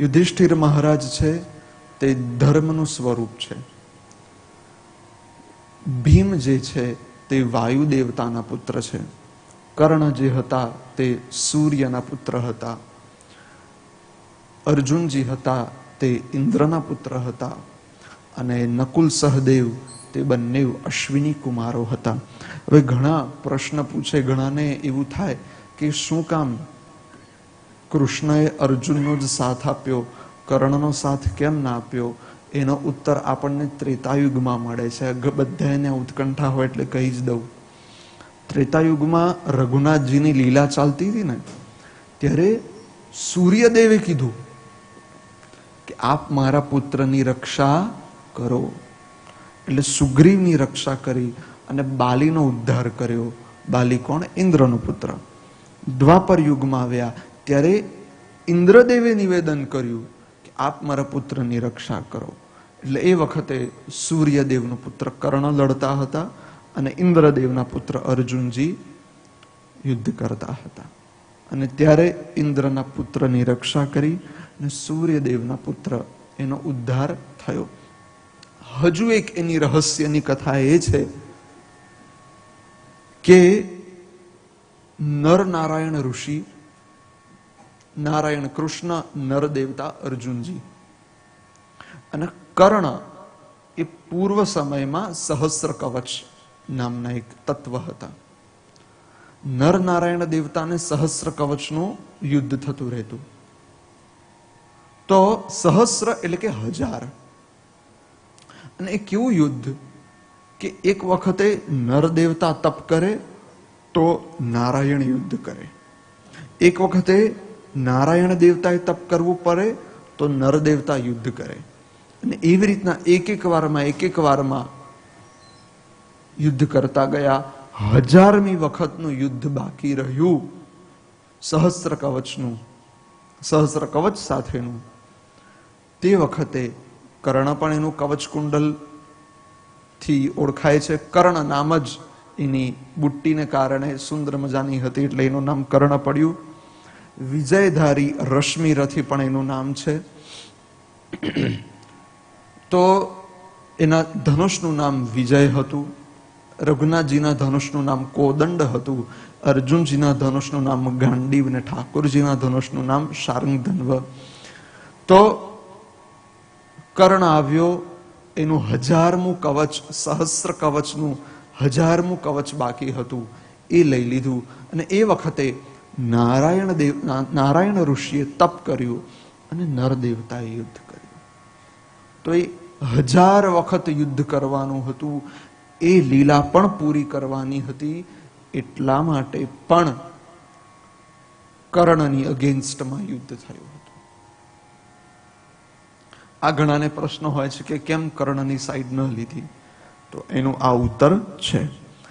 યુધિષ્ઠિર મહારાજ છે, તે ધર્મનું સ્વરૂપ છે. ભીમ જે છે, તે વાયુ દેવતાના પુત્ર છે. કર્ણ જે હતા, તે સૂર્યના પુત્ર હતા. અર્જુનજી હતા, તે ઇન્દ્રના પુત્ર હતા. અને નકુલ સહદેવ, તે બંને અશ્વિની કુમારો હતા. હવે ઘણા પ્રશ્ન પૂછે, ઘણાને એવું થાય કે શું કામ કૃષ્ણએ અર્જુનનો જ સાથ આપ્યો, કર્ણનો સાથ કેમ ના આપ્યો? એનો ઉત્તર આપણને ત્રેતાયુગમાં મળે છે. બધાને ઉત્કંઠા હોય એટલે કહી જ દઉં. ત્રેતાયુગમાં રઘુનાથજીની લીલા ચાલતી હતી ને, ત્યારે સૂર્યદેવે કીધું કે આપ મારા પુત્રની રક્ષા કરો. એટલે સુગ્રીવની રક્ષા કરી અને બાલીનો ઉદ્ધાર કર્યો. બાલી કોણ? ઇન્દ્રનો પુત્ર. દ્વાપર યુગમાં આવ્યા. ત્યારે ઇન્દ્રદેવે નિવેદન કર્યું કે આપ મારા પુત્રની રક્ષા કરો. એટલે એ વખતે સૂર્યદેવનો પુત્ર કર્ણ લડતા હતા અને ઇન્દ્રદેવના પુત્ર અર્જુનજી યુદ્ધ કરતા હતા. અને ત્યારે ઇન્દ્રના પુત્રની રક્ષા કરી અને સૂર્યદેવના પુત્ર એનો ઉદ્ધાર થયો. હજુ એક એની રહસ્યની કથા એ છે કે નરનારાયણ ઋષિ નારાયણ કૃષ્ણ નર દેવતા અર્જુનજી. અને કર્ણ એ પૂર્વ સમયમાં સહસ્ર કવચ નામના એક તત્વ હતા. નર નારાયણ દેવતાને સહસ્ર કવચનું યુદ્ધ થતું રહેતું. તો સહસ્ર એટલે કે હજાર. અને એ કેવું યુદ્ધ કે એક વખતે નર દેવતા તપ કરે તો નારાયણ યુદ્ધ કરે. એક વખતે નારાયણ દેવતાએ તપ કરવું પડે તો નર દેવતા યુદ્ધ કરે. અને એવી રીતના એક એક વારમાં એક એક વારમાં યુદ્ધ કરતા ગયા. હજારમી વખતનું યુદ્ધ બાકી રહ્યું. સહસ્ત્ર કવચનું, સહસ્ત્ર કવચ સાથેનું. તે વખતે કર્ણ પણ એનું કવચ કુંડલથી ઓળખાય છે. કર્ણ નામ જ એની બુટ્ટીને કારણે સુંદર મજાની હતી એટલે એનું નામ કર્ણ પડ્યું. વિજયધારી રશ્મિ રથી પણ એનું નામ છે. તો એના ધનુષનું નામ વિજય હતું. રઘુનાથજીના ધનુષનું નામ કોદંડ હતું. અર્જુનજીના ધનુષનું નામ ગાંડીવ અને ઠાકોરજીના ધનુષનું નામ શારંગ ધનવ તો કર્ણ આવ્યો, એનું હજારમું કવચ, સહસ્ર કવચનું હજારમું કવચ બાકી હતું. એ લઈ લીધું. અને એ વખતે નારાયણ દેવ નારાયણ ઋષિએ તપ કર્યું અને નર દેવતાએ યુદ્ધ કર્યું. તો એ હજાર વખત યુદ્ધ કરવાનું હતું. એ લીલા પણ પૂરી કરવાની હતી. એટલા માટે પણ કર્ણની અગેન્સ્ટમાં યુદ્ધ થયું હતું. આ ઘણાને પ્રશ્ન હોય છે કે કેમ કર્ણની સાઈડ ન લીધી? તો એનું આ ઉત્તર છે.